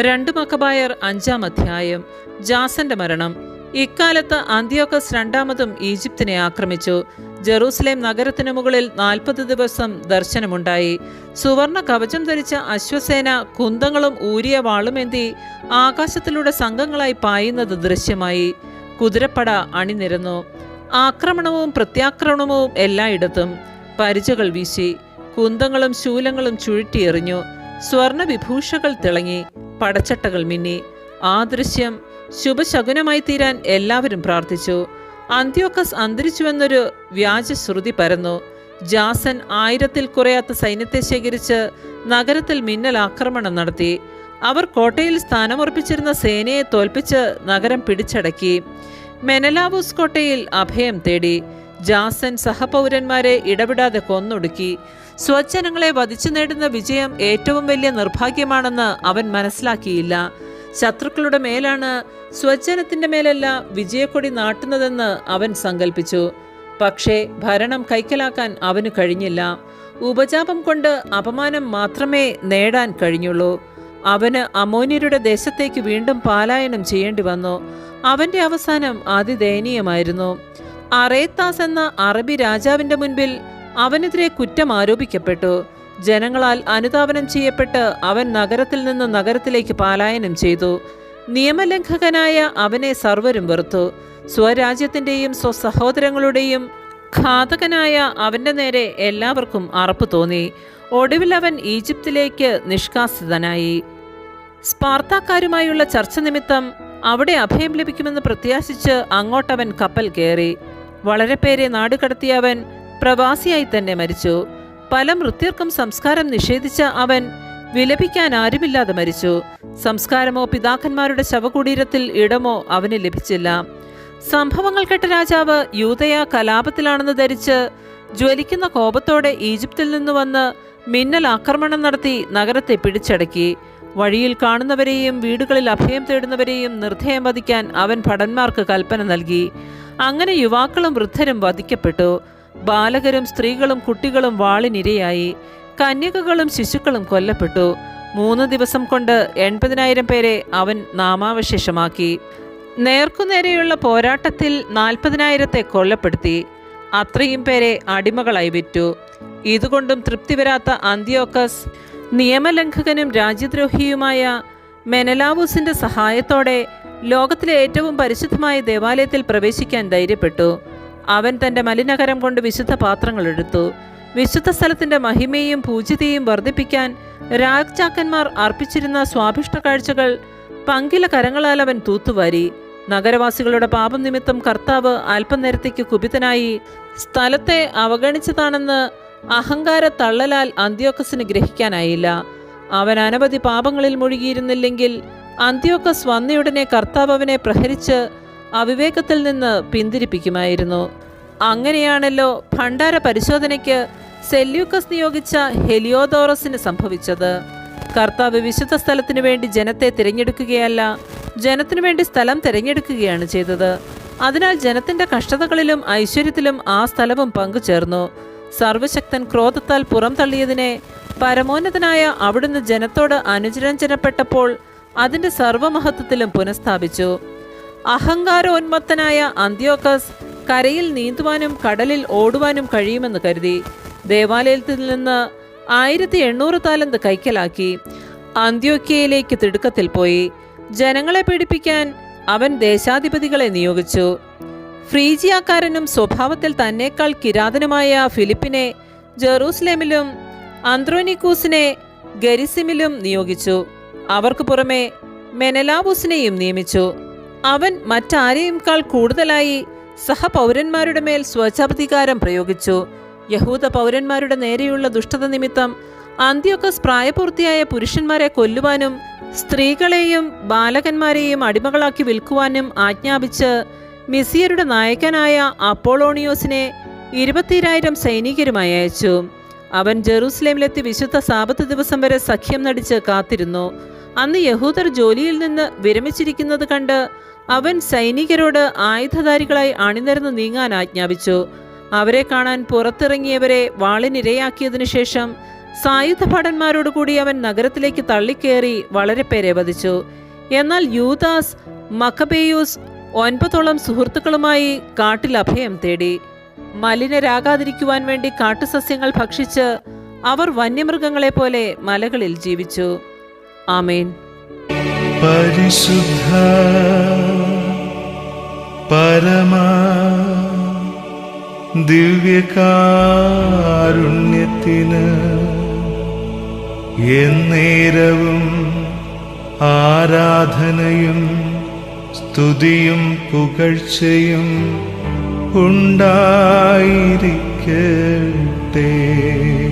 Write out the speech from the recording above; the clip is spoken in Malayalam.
രണ്ട് മക്കബായർ അഞ്ചാം അധ്യായം. ജാസന്റെ മരണം. ഇക്കാലത്ത് അന്ത്യോക്കസ് രണ്ടാമതും ഈജിപ്തിനെ ആക്രമിച്ചു. ജെറൂസലേം നഗരത്തിനു മുകളിൽ നാൽപ്പത് ദിവസം ദർശനമുണ്ടായി. സുവർണ കവചം ധരിച്ച അശ്വസേന കുന്തങ്ങളും ഊരിയ വാളുമേന്തി ആകാശത്തിലൂടെ സംഘങ്ങളായി പായുന്നത് ദൃശ്യമായി. കുതിരപ്പട അണിനിരന്നു. ആക്രമണവും പ്രത്യാക്രമണവും എല്ലായിടത്തും പരിചകൾ വീശി. കുന്തങ്ങളും ശൂലങ്ങളും ചുഴറ്റിയെറിഞ്ഞു സ്വർണ വിഭൂഷകൾ തിളങ്ങി. പടച്ചട്ടകൾ മിന്നി. ആ ദൃശ്യം ശുഭശകുനമായി തീരാൻ എല്ലാവരും പ്രാർത്ഥിച്ചു. അന്ത്യോക്കസ് അന്തരിച്ചുവെന്നൊരു വ്യാജശ്രുതി പരന്നു. ജാസൻ ആയിരത്തിൽ കുറയാത്ത സൈന്യത്തെ ശേഖരിച്ച് നഗരത്തിൽ മിന്നൽ ആക്രമണം നടത്തി. അവർ കോട്ടയിൽ സ്ഥാനമുറപ്പിച്ചിരുന്ന സേനയെ തോൽപ്പിച്ച് നഗരം പിടിച്ചടക്കി. മെനലാവൂസ് കോട്ടയിൽ അഭയം തേടി. ജാസൻ സഹപൗരന്മാരെ ഇടപെടാതെ കൊന്നൊടുക്കി. സ്വജനങ്ങളെ വധിച്ചു നേടുന്ന വിജയം ഏറ്റവും വലിയ നിർഭാഗ്യമാണെന്ന് അവൻ മനസ്സിലാക്കിയില്ല. ശത്രുക്കളുടെ മേലാണ് സ്വജനത്തിന്റെ മേലല്ല വിജയക്കൊടി നാട്ടുന്നതെന്ന് അവൻ സങ്കല്പിച്ചു പക്ഷേ ഭരണം കൈക്കലാക്കാൻ അവന് കഴിഞ്ഞില്ല. ഉപജാപം കൊണ്ട് അപമാനം മാത്രമേ നേടാൻ കഴിഞ്ഞുള്ളൂ. അവന് അമോനിയരുടെ ദേശത്തേക്ക് വീണ്ടും പാലായനം ചെയ്യേണ്ടി വന്നു. അവന്റെ അവസാനം അതിദയനീയമായിരുന്നു. അറേത്താസ് എന്ന അറബി രാജാവിന്റെ മുൻപിൽ അവനെതിരെ കുറ്റം ആരോപിക്കപ്പെട്ടു. ജനങ്ങളാൽ അനുതാപനം ചെയ്യപ്പെട്ട് അവൻ നഗരത്തിൽ നിന്ന് നഗരത്തിലേക്ക് പാലായനം ചെയ്തു. നിയമലംഘകനായ അവനെ സർവരും വെറുത്തു. സ്വരാജ്യത്തിന്റെയും സ്വസഹോദരങ്ങളുടെയും ഘാതകനായ അവന്റെ നേരെ എല്ലാവർക്കും അറപ്പ് തോന്നി. ഒടുവിൽ അവൻ ഈജിപ്തിലേക്ക് നിഷ്കാസിതനായി. സ്പാർത്താക്കാരുമായുള്ള ചർച്ച നിമിത്തം അവിടെ അഭയം ലഭിക്കുമെന്ന് പ്രത്യാശിച്ച് അങ്ങോട്ടവൻ കപ്പൽ കയറി. വളരെ പേരെ നാടുകടത്തിയ അവൻ പ്രവാസിയായി തന്നെ മരിച്ചു. പല മൃത്യർക്കും സംസ്കാരം നിഷേധിച്ച അവൻ വിലപിക്കാൻ ആരുമില്ലാതെ മരിച്ചു. സംസ്കാരമോ പിതാക്കന്മാരുടെ ശവകുടീരത്തിൽ ഇടമോ അവന് ലഭിച്ചില്ല. സംഭവങ്ങൾ കേട്ട രാജാവ് യൂതയ കലാപത്തിലാണെന്ന് ധരിച്ച് ജ്വലിക്കുന്ന കോപത്തോടെ ഈജിപ്തിൽ നിന്ന് വന്ന് മിന്നൽ ആക്രമണം നടത്തി നഗരത്തെ പിടിച്ചടക്കി. വഴിയിൽ കാണുന്നവരെയും വീടുകളിൽ അഭയം തേടുന്നവരെയും നിർദ്ധയം വധിക്കാൻ അവൻ ഭടന്മാർക്ക് കൽപ്പന നൽകി. അങ്ങനെ യുവാക്കളും വൃദ്ധരും വധിക്കപ്പെട്ടു. ബാലകരും സ്ത്രീകളും കുട്ടികളും വാളിനിരയായി. കന്യകകളും ശിശുക്കളും കൊല്ലപ്പെട്ടു. മൂന്ന് ദിവസം കൊണ്ട് എൺപതിനായിരം പേരെ അവൻ നാമാവശേഷമാക്കി. നേർക്കുനേരെയുള്ള പോരാട്ടത്തിൽ നാൽപ്പതിനായിരത്തെ കൊല്ലപ്പെടുത്തി. അത്രയും പേരെ അടിമകളായി വിറ്റു. ഇതുകൊണ്ടും തൃപ്തി വരാത്ത അന്ത്യോക്കസ് നിയമലംഘകനും രാജ്യദ്രോഹിയുമായ മെനലാവൂസിന്റെ സഹായത്തോടെ ലോകത്തിലെ ഏറ്റവും പരിശുദ്ധമായ ദേവാലയത്തിൽ പ്രവേശിക്കാൻ ധൈര്യപ്പെട്ടു. അവൻ തന്റെ മലിനകരം കൊണ്ട് വിശുദ്ധ പാത്രങ്ങൾ എടുത്തു. വിശുദ്ധ സ്ഥലത്തിന്റെ മഹിമയും പൂജിതയും വർദ്ധിപ്പിക്കാൻ രാജാക്കന്മാർ അർപ്പിച്ചിരുന്ന സ്വാഭിഷ്ട കാഴ്ചകൾ പങ്കില കരങ്ങളാൽ അവൻ തൂത്തുവാരി. നഗരവാസികളുടെ പാപം നിമിത്തം കർത്താവ് അല്പനേരത്തേക്ക് കുപിതനായി സ്ഥലത്തെ അവഗണിച്ചതാണെന്ന് അഹങ്കാര തള്ളലാൽ അന്ത്യോക്കസിന് ഗ്രഹിക്കാനായില്ല. അവൻ അനവധി പാപങ്ങളിൽ മുഴുകിയിരുന്നില്ലെങ്കിൽ അന്ത്യോക്കസ് വന്നയുടനെ കർത്താവ് അവനെ പ്രഹരിച്ച് അവിവേകത്തിൽ നിന്ന് പിന്തിരിപ്പിക്കുമായിരുന്നു. അങ്ങനെയാണല്ലോ ഭണ്ഡാര പരിശോധനയ്ക്ക് സെല്യൂക്കസ് നിയോഗിച്ച ഹെലിയോദോറസിന് സംഭവിച്ചത്. കർത്താവ് വിശുദ്ധ സ്ഥലത്തിനു വേണ്ടി ജനത്തെ തിരഞ്ഞെടുക്കുകയല്ല ജനത്തിനു വേണ്ടി സ്ഥലം തിരഞ്ഞെടുക്കുകയാണ് ചെയ്തത്. അതിനാൽ ജനത്തിന്റെ കഷ്ടതകളിലും ഐശ്വര്യത്തിലും ആ സ്ഥലവും പങ്കുചേർന്നു. സർവശക്തൻ ക്രോധത്താൽ പുറം തള്ളിയതിനെ പരമോന്നതനായ അവിടുന്ന് ജനത്തോട് അനുചരഞ്ജനപ്പെട്ടപ്പോൾ അതിന്റെ സർവമഹത്വത്തിലും പുനഃസ്ഥാപിച്ചു. അഹങ്കാരോന്മത്തനായ അന്ത്യോക്കസ് കരയിൽ നീന്തുവാനും കടലിൽ ഓടുവാനും കഴിയുമെന്ന് കരുതി. ദേവാലയത്തിൽ നിന്ന് ആയിരത്തി എണ്ണൂറ് താലന്ത് കൈക്കലാക്കി. അന്ത്യോക്കിയയിലേക്ക് തിടുക്കത്തിൽ പോയി. ജനങ്ങളെ പീഡിപ്പിക്കാൻ അവൻ ദേശാധിപതികളെ നിയോഗിച്ചു. ഫ്രീജിയാക്കാരനും സ്വഭാവത്തിൽ തന്നേക്കാൾ കിരാതനുമായ ഫിലിപ്പിനെ ജെറൂസലേമിലും അന്ത്രോനിക്കൂസിനെ ഗരിസിമിലും നിയോഗിച്ചു. അവർക്ക് പുറമെ മെനലാവൂസിനെയും നിയമിച്ചു. അവൻ മറ്റാരെയുംക്കാൾ കൂടുതലായി സഹപൗരന്മാരുടെ മേൽ സ്വച്ഛാധികാരം പ്രയോഗിച്ചു. യഹൂദ പൗരന്മാരുടെ നേരെയുള്ള ദുഷ്ടത നിമിത്തം അന്ത്യൊക്കെ പ്രായപൂർത്തിയായ പുരുഷന്മാരെ കൊല്ലുവാനും സ്ത്രീകളെയും ബാലകന്മാരെയും അടിമകളാക്കി വിൽക്കുവാനും ആജ്ഞാപിച്ച് മിസിയരുടെ നായകനായ അപ്പോളോണിയോസിനെ ഇരുപത്തിരായിരം സൈനികരുമായി അയച്ചു. അവൻ ജെറൂസലേമിലെത്തി വിശുദ്ധ സാപത്ത് ദിവസം വരെ സഖ്യം നടിച്ച് കാത്തിരുന്നു. അന്ന് യഹൂദർ ജോലിയിൽ നിന്ന് വിരമിച്ചിരിക്കുന്നത് കണ്ട് അവൻ സൈനികരോട് ആയുധധാരികളായി അണിനിരന്ന് നീങ്ങാൻ ആജ്ഞാപിച്ചു. അവരെ കാണാൻ പുറത്തിറങ്ങിയവരെ വാളിനിരയാക്കിയതിനു ശേഷം സായുധ ഭടന്മാരോട് കൂടി അവൻ നഗരത്തിലേക്ക് തള്ളിക്കേറി വളരെ പേരെ വധിച്ചു. എന്നാൽ യൂദാസ് മക്കബേയൂസ് ഒൻപതോളം സുഹൃത്തുക്കളുമായി കാട്ടിൽ അഭയം തേടി. മലിനരാകാതിരിക്കുവാൻ വേണ്ടി കാട്ടുസസ്യങ്ങൾ ഭക്ഷിച്ച് അവർ വന്യമൃഗങ്ങളെ പോലെ മലകളിൽ ജീവിച്ചു. ആമേൻ. പരിശുദ്ധ പരമാ ദിവ്യകാരുണ്യത്തിന് എന്നേരവും ആരാധനയും സ്തുതിയും പുകഴ്ചയും ഉണ്ടായിരിക്കട്ടെ.